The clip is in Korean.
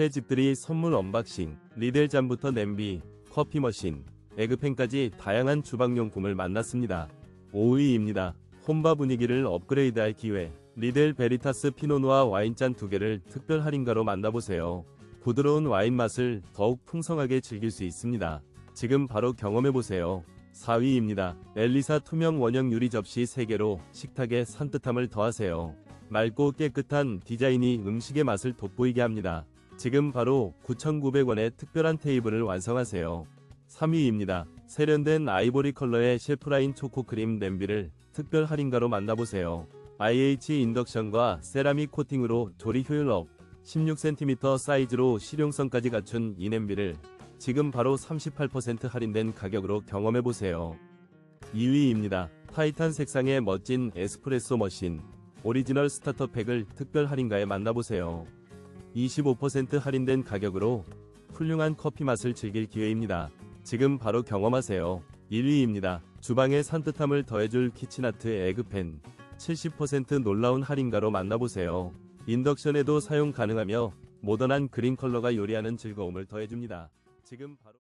새 집들이 선물 언박싱, 리델잔부터 냄비, 커피 머신, 에그팬까지 다양한 주방용품을 만났습니다. 5위입니다. 홈바 분위기를 업그레이드할 기회. 리델 베리타스 피노누아 와인잔 두 개를 특별 할인가로 만나보세요. 부드러운 와인 맛을 더욱 풍성하게 즐길 수 있습니다. 지금 바로 경험해보세요. 4위입니다. 엘리사 투명 원형 유리 접시 3개로 식탁에 산뜻함을 더하세요. 맑고 깨끗한 디자인이 음식의 맛을 돋보이게 합니다. 지금 바로 9,900원의 특별한 테이블을 완성하세요. 3위입니다. 세련된 아이보리 컬러의 셰프라인 초코크림 냄비를 특별 할인가로 만나보세요. IH 인덕션과 세라믹 코팅으로 조리 효율 업, 16cm 사이즈로 실용성까지 갖춘 이 냄비를 지금 바로 38% 할인된 가격으로 경험해보세요. 2위입니다. 타이탄 색상의 멋진 에스프레소 머신, 오리지널 스타터 팩을 특별 할인가에 만나보세요. 25% 할인된 가격으로 훌륭한 커피 맛을 즐길 기회입니다. 지금 바로 경험하세요. 1위입니다. 주방의 산뜻함을 더해줄 키친아트 에그팬 70% 놀라운 할인가로 만나보세요. 인덕션에도 사용 가능하며 모던한 그린 컬러가 요리하는 즐거움을 더해줍니다. 지금 바로